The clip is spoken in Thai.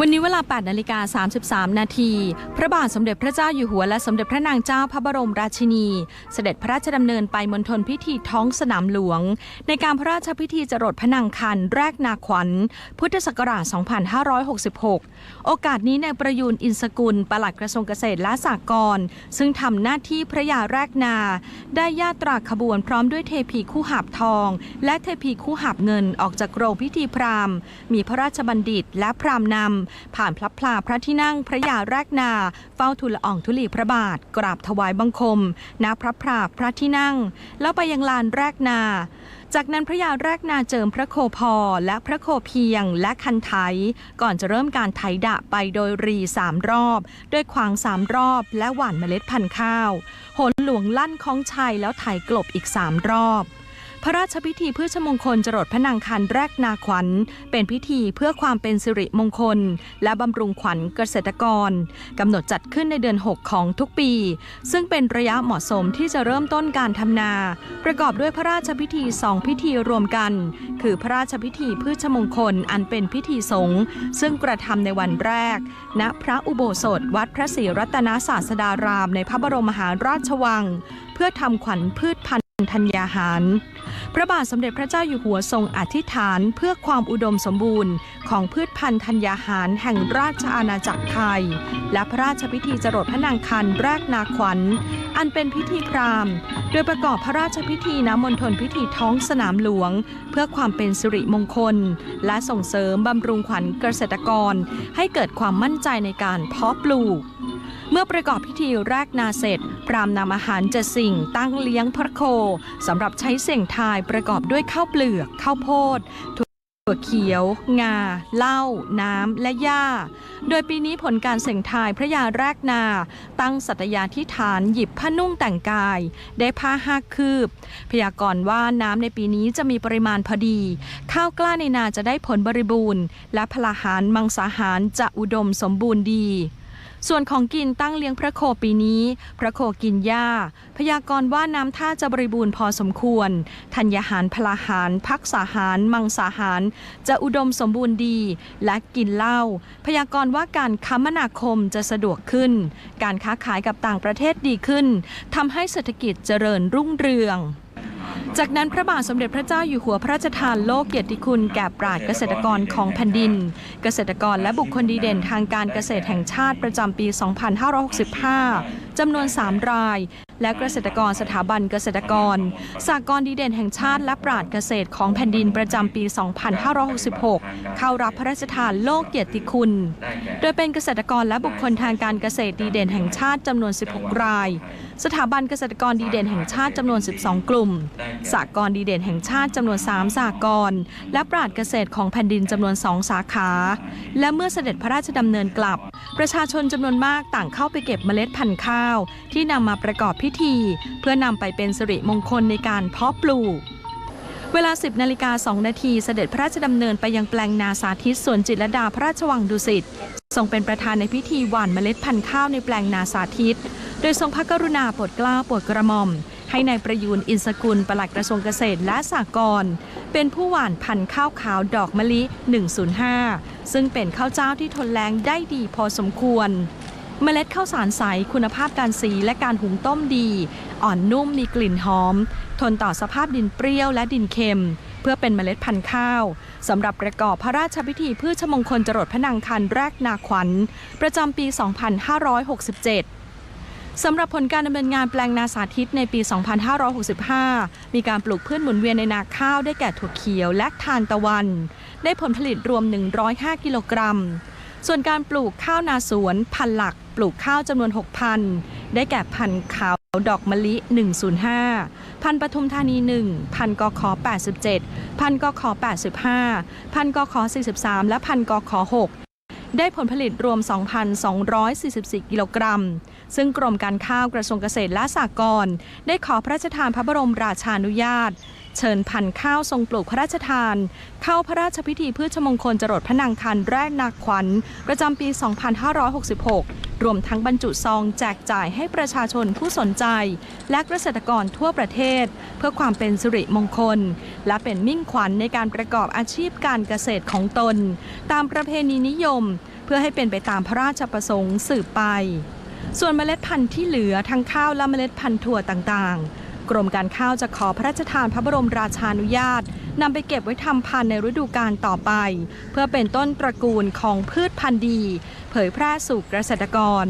วันนี้เวลา 8 นาฬิกา 33 นาที พระบาทสมเด็จพระเจ้าอยู่หัวและสมเด็จพระนางเจ้าพระบรมราชินี เสด็จพระราชดำเนินไปมณฑลพิธีท้องสนามหลวง ในการพระราชพิธีจรดพระนางคันแรกนาขวัญ พุทธศักราช 2566 โอกาสนี้ในประยูนอินสกุลปลัดกระทรวงเกษตรและสหกรณ์ซึ่งทำหน้าที่พระยาแรกนา ได้ญาตราขบวนพร้อมด้วยเทพีคู่หาบทอง และเทพีคู่หาบเงินออกจากโรงพิธีพราหมณ์ มีพระราชบัณฑิตและพราหมณ์นำผ่านพลับพลาพระที่นั่งพระยาแรกนา เฝ้าทูลละอองธุลีพระบาท กราบถวายบังคมณพระพลาพระที่นั่ง แล้วไปยังลานแรกนา จากนั้นพระยาแรกนาเจิมพระโคพอและพระโคเพียงและคันไถก่อนจะเริ่มการไถดะไปโดยรีสามรอบ ด้วยควางสามรอบ และหว่านเมล็ดพันธุ์ข้าว หนหลวงลั่นคล้องชัยแล้วไถกลบอีกสามรอบ พระราชพิธีพืชมงคลจรดพระนางคันแรกนาขวัญ เป็นพิธีเพื่อความเป็นสิริมงคล และบำรุงขวัญเกษตรกรกำหนดจัดขึ้นในเดือน 6 ของทุกปี ซึ่งเป็นระยะเหมาะสมที่จะเริ่มต้นการทำนา ประกอบด้วยพระราชพิธีสองพิธีรวมกัน คือพระราชพิธีพืชมงคลอันเป็นพิธีสงฆ์ซึ่งกระทำในวันแรก ณพระอุโบสถวัดพระศรีรัตนศาสดารามในพระบรมมหาราชวัง เพื่อทำขวัญพืชพันธุ์ธัญญาหาร พระบาทสมเด็จพระเจ้าอยู่หัวทรงอธิษฐานเพื่อความอุดมสมบูรณ์ ของพืชพันธุ์ธัญญาหารแห่งราชอาณาจักรไทย และพระราชพิธีจรดพระนางคันแรกนาขวัญ อันเป็นพิธีพราหมณ์ โดยประกอบพระราชพิธีน้ำมณฑลพิธีท้องสนามหลวง เพื่อความเป็นสิริมงคล และส่งเสริมบำรุงขวัญเกษตรกร ให้เกิดความมั่นใจในการเพาะปลูก เมื่อประกอบพิธีแรกนาเสร็จ พรามนำอาหารจ็ดสิ่งตั้งเลี้ยงพระโคสำหรับใช้เสี่ยงทายประกอบด้วยข้าวเปลือกข้าวโพดถั่วเขียว งา เหล้า น้ำ และหญ้า โดยปีนี้ผลการเสี่ยงทายพระยาแรกนา ตั้งสัตยาธิฐานหยิบผ้านุ่งแต่งกาย ได้ผ้าห้าคืบ พยากรณ์ว่าน้ำในปีนี้จะมีปริมาณพอดี ข้าวกล้าในนาจะได้ผลบริบูรณ์ และพลาหารมังสาหารจะอุดมสมบูรณ์ดี ส่วนของกินตั้งเลี้ยงพระโคปีนี้ พระโคกินหญ้า พยากรณ์ว่าน้ำท่าจะบริบูรณ์พอสมควร ธัญญาหารพลาหาร พักษาหาร มังสาหาร จะอุดมสมบูรณ์ดี และกินเหล้า พยากรณ์ว่าการคมนาคมจะสะดวกขึ้น การค้าขายกับต่างประเทศดีขึ้น ทำให้เศรษฐกิจเจริญรุ่งเรือง จากนั้นพระบาทสมเด็จพระเจ้าอยู่หัวพระราชทานโลกเกียรติคุณแก่ปราชญ์เกษตรกรของแผ่นดิน เกษตรกรและบุคคลดีเด่นทางการเกษตรแห่งชาติประจำปี 2565 จำนวน 3 ราย และเกษตรกรสถาบันเกษตรกร สากลดีเด่นแห่งชาติและปราชญ์เกษตรของแผ่นดินประจำปี 2566 เข้ารับพระราชทานโลกเกียรติคุณ โดยเป็นเกษตรกรและบุคคลทางการเกษตรดีเด่นแห่งชาติจำนวน 16 ราย สถาบันเกษตรกรดีเด่นแห่งชาติจำนวน 12 กลุ่ม สากลดีเด่นแห่งชาติจำนวน 3 สากลและปราชญ์เกษตรของแผ่นดินจำนวน 2 สาขา และเมื่อเสด็จพระราชดำเนินกลับ ประชาชนจำนวนมากต่างเข้าไปเก็บเมล็ดพันธุ์ข้าว ที่นำมาประกอบพิธี เพื่อนำไปเป็นสิริมงคลในการเพาะปลูกเวลา 10นาฬิกา2นาทีเสด็จพระราชดำเนินไปยังแปลงนาสาธิตสวนจิตรดาพระราชวังดุสิต ทรงเป็นประธานในพิธีหว่านเมล็ดพันธุ์ข้าวในแปลงนาสาธิต โดยทรงพระกรุณาโปรดเกล้าโปรดกระหม่อม ให้ในายประยูนอินสกุลปลัดกระทรวงเกษตรและสหกรณ์เป็นผู้หว่านพันธุ์ข้าวขาวดอกมะลิ 105 ซึ่งเป็นข้าวเจ้าที่ทนแรงได้ดีพอสมควร เมล็ดข้าวสารใสคุณภาพการสีและการหุงต้มดี อ่อนนุ่มมีกลิ่นหอม ทนต่อสภาพดินเปรี้ยวและดินเค็ม พื่อเป็นเมล็ดพันธุ์ข้าวสำหรับประกอบพระราชพิธีพืชมงคลจรดพระนางคันแรกนาขวัญ ประจำปี 2567สำหรับผลการดำเนินงานแปลงนาสาธิตในปี 2565 มีการปลูกพืชหมุนเวียนในนาข้าวได้แก่ถั่วเขียวและทานตะวัน ได้ผลผลิตรวม 105 กิโลกรัม ส่วนการปลูกข้าวนาสวนพันหลักปลูกข้าวจำนวน6พันได้แก่พันธุ์ขาวดอกมะลิ 105 พันธุ์ปทุมธานี 1 พันธุ์กข87 พันธุ์กข85 พันธุ์กข43 และพันธุ์กข6 ได้ผลผลิตรวม 2,244 กิโลกรัม ซึ่งกรมการข้าวกระทรวงเกษตรและสหกรณ์ได้ขอพระราชทานพระบรมราชานุญาต เชิญพันธุ์ข้าวทรงปลูกพระราชทาน เข้าพระราชพิธีพืชมงคลจรดพระนางคันแรกนาขวัญ ประจำปี 2566 รวมทั้งบรรจุซองแจกจ่ายให้ประชาชนผู้สนใจ และเกษตรกรทั่วประเทศ เพื่อความเป็นสิริมงคล และเป็นมิ่งขวัญในการประกอบอาชีพการเกษตรของตน ตามประเพณีนิยม เพื่อให้เป็นไปตามพระราชประสงค์สืบไป ส่วนเมล็ดพันธุ์ที่เหลือทั้งข้าวและเมล็ดพันธุ์ถั่วต่างๆ กรมการข้าวจะขอพระราชทานพระบรมราชานุญาตนำไปเก็บไว้ทำพันธุ์ในฤดูกาลต่อไป เพื่อเป็นต้นตระกูลของพืชพันธุ์ดี เผยแพร่สู่เกษตรกร